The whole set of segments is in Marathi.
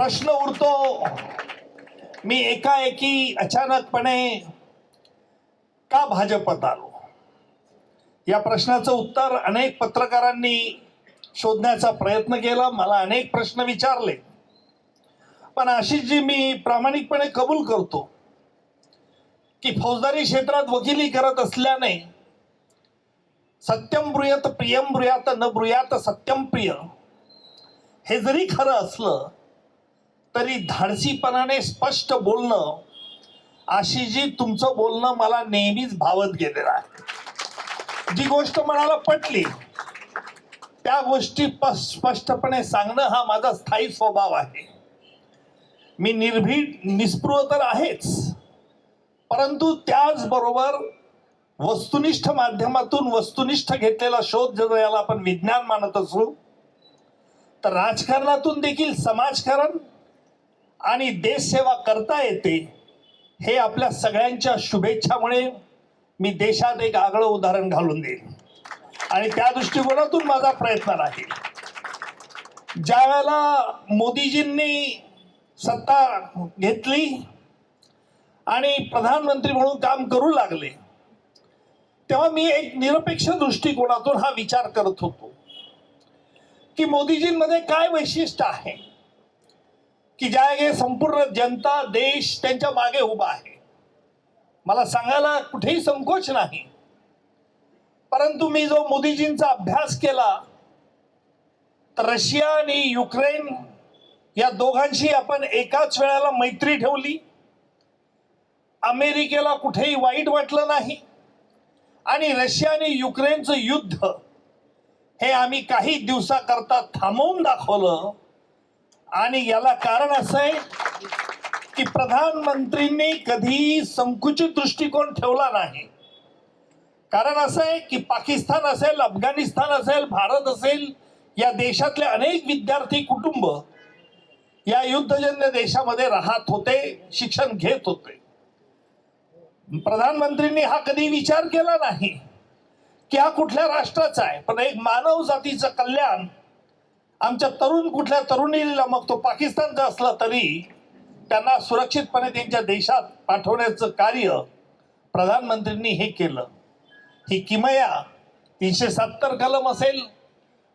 प्रश्न उरतो. मी एकाएकी अचानकपणे का भाजपत आलो या प्रश्नाचं उत्तर अनेक पत्रकारांनी शोधण्याचा प्रयत्न केला. मला अनेक प्रश्न विचारले. पण अशी जी मी प्रामाणिकपणे कबूल करतो की फौजदारी क्षेत्रात वकिली करत असल्याने सत्यम ब्रुयात प्रियम ब्रुयात न ब्रुयात सत्यम प्रिय हे जरी खरं असलं तरी धाडसीपणाने स्पष्ट बोलणं आशिषजी तुमचं बोलणं मला नेहमीच भावत गेलेलं आहे. जी गोष्ट मनाला पटली त्या गोष्टी प- स्पष्टपणे सांगणं हा माझा स्थायी स्वभाव आहे. मी निर्भीड निस्पृह तर आहेच परंतु त्याचबरोबर वस्तुनिष्ठ माध्यमातून वस्तुनिष्ठ घेतलेला शोध जर याला आपण विज्ञान मानत असू तर राजकारणातून देखील समाजकारण आणि देशसेवा करता येते हे आपल्या सगळ्यांच्या शुभेच्छामुळे मी देशात एक आगळं उदाहरण घालून देईन. आणि त्या दृष्टिकोनातून माझा प्रयत्न राहील. ज्या वेळेला मोदीजींनी सत्ता घेतली आणि प्रधानमंत्री म्हणून काम करू लागले तेव्हा मी एक निरपेक्ष दृष्टिकोनातून हा विचार करत होतो की मोदीजींमध्ये काय वैशिष्ट्य आहे? की ज्या हे संपूर्ण जनता देश त्यांच्या मागे उभा आहे. मला सांगायला कुठेही संकोच नाही. परंतु मी जो मोदीजींचा अभ्यास केला तर रशिया आणि युक्रेन या दोघांशी आपण एकाच वेळेला मैत्री ठेवली. अमेरिकेला कुठेही वाईट वाटलं नाही. आणि रशिया आणि युक्रेनचं युद्ध हे आम्ही काही दिवसाकरता थांबवून दाखवलं. आणि याला कारण असं आहे की प्रधानमंत्रींनी कधी संकुचित दृष्टिकोन ठेवला नाही. कारण असं आहे की पाकिस्तान असेल अफगाणिस्तान असेल भारत असेल या देशातले अनेक विद्यार्थी कुटुंब या युद्धजन्य देशामध्ये राहत होते शिक्षण घेत होते. प्रधानमंत्रींनी हा कधी विचार केला नाही की हा कुठल्या राष्ट्राचा आहे? पण एक मानव जातीचं कल्याण आमच्या तरुण कुठल्या तरुणीला मग तो पाकिस्तानचा असला तरी त्यांना सुरक्षितपणे त्यांच्या देशात पाठवण्याचं कार्य प्रधानमंत्र्यांनी हे केलं. ही किमया तीनशे सत्तर कलम असेल.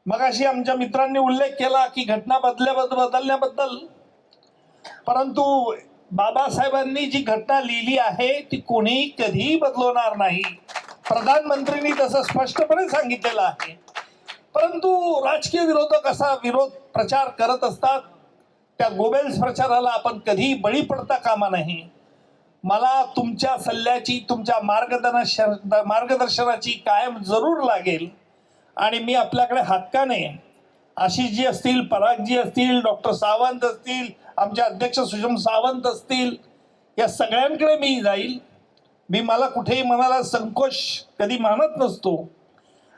मगाशी आमच्या मित्रांनी उल्लेख केला की घटना बदल्याबद्दल बदलण्याबद्दल. परंतु बाबासाहेबांनी जी घटना लिहिली आहे ती कोणीही कधीही बदलवणार नाही. प्रधानमंत्र्यांनी तसं स्पष्टपणे सांगितलेलं आहे. परंतु राजकीय विरोधक असा विरोध प्रचार करत असतात. त्या गोबेल्स प्रचाराला आपण कधी बळी पडता कामा नाही मला तुमच्या सल्ल्याची तुमच्या मार्गदर्शन मार्गदर्शनाची कायम जरूर लागेल आणि मी आपल्याकडे हक्काने आशिषजी असतील परागजी असतील डॉक्टर सावंत असतील आमचे अध्यक्ष सुषम सावंत असतील या सगळ्यांकडे मी जाईल. मी मला कुठेही मनाला संकोच कधी मानत नसतो.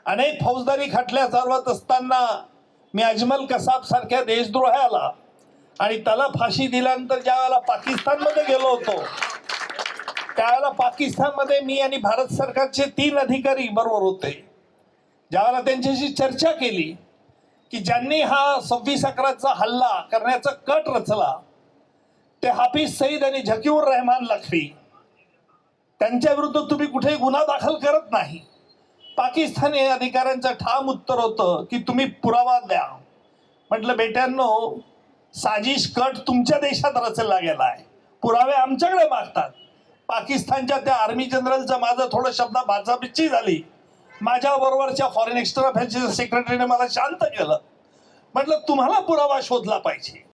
अनेक फौजदारी खटल्या चालवत असताना मी अजमल कसाब सारख्या देशद्रोहाला आणि त्याला फाशी दिल्यानंतर ज्या वेळेला पाकिस्तानमध्ये गेलो होतो त्यावेळेला पाकिस्तानमध्ये मी आणि भारत सरकारचे तीन अधिकारी बरोबर होते. ज्यावेळेला त्यांच्याशी चर्चा केली की ज्यांनी हा सव्वीस अकराचा हल्ला करण्याचा कट रचला ते हाफिज सईद आणि झकीउर रहमान लखवी त्यांच्या विरुद्ध तुम्ही कुठेही गुन्हा दाखल करत नाही. पाकिस्तानी अधिकाऱ्यांचं ठाम उत्तर होतं की तुम्ही पुरावा द्या. म्हटलं बेट्यांनो साजिश कट तुमच्या देशात रचला गेला आहे. पुरावे आमच्याकडे मागतात. पाकिस्तानच्या त्या आर्मी जनरलचं माझं थोडं शब्द भाचापिच्ची झाली. माझ्या बरोबरच्या फॉरेन एक्स्ट्रा अफेअर्सच्या सेक्रेटरीने मला शांत केलं. म्हटलं तुम्हाला पुरावा शोधला पाहिजे.